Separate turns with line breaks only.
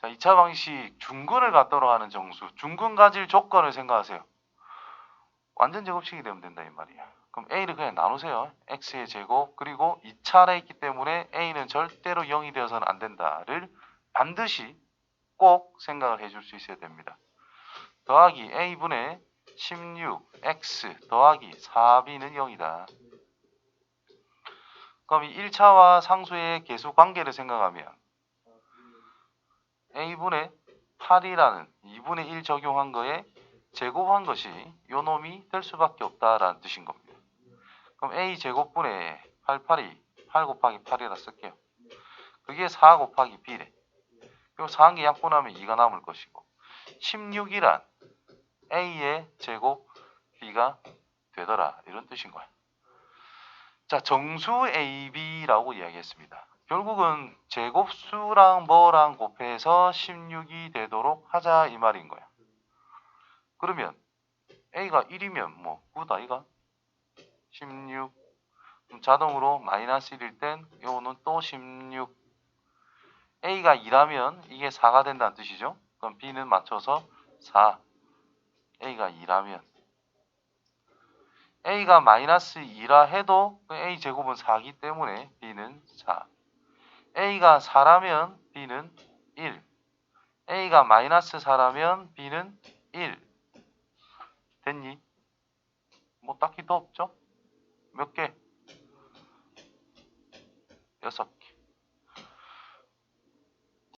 자, 2차 방식 중근을 갖도록 하는 정수. 중근 가질 조건을 생각하세요. 완전 제곱식이 되면 된다 이 말이야. 그럼 a를 그냥 나누세요. x의 제곱 그리고 2차례 있기 때문에 a는 절대로 0이 되어서는 안 된다를 반드시 꼭 생각을 해줄 수 있어야 됩니다. 더하기 a분의 16x 더하기 4b는 0이다. 그럼 이 1차와 상수의 계수 관계를 생각하면 a분의 8이라는 2분의 1 적용한 거에 제곱한 것이 요 놈이 될 수밖에 없다라는 뜻인 겁니다. 그럼 a 제곱분의 88이 8 곱하기 8이라 쓸게요. 그게 4 곱하기 b래. 그럼 4개 약분하면 2가 남을 것이고 16이란 a의 제곱 b가 되더라 이런 뜻인 거야. 자 정수 ab라고 이야기했습니다. 결국은 제곱수랑 뭐랑 곱해서 16이 되도록 하자 이 말인 거야. 그러면 a가 1이면 뭐 9다 이가 16 그럼 자동으로 마이너스 1일 땐 요거는 또 16 a가 2라면 이게 4가 된다는 뜻이죠. 그럼 b는 맞춰서 4 a가 2라면. A가 마이너스 2라 해도 그 a 제곱은 4기 때문에 b는 4 a가 4라면 b는 1 a가 마이너스 4라면 b는 1 됐니? 뭐 딱히 더 없죠? 몇 개?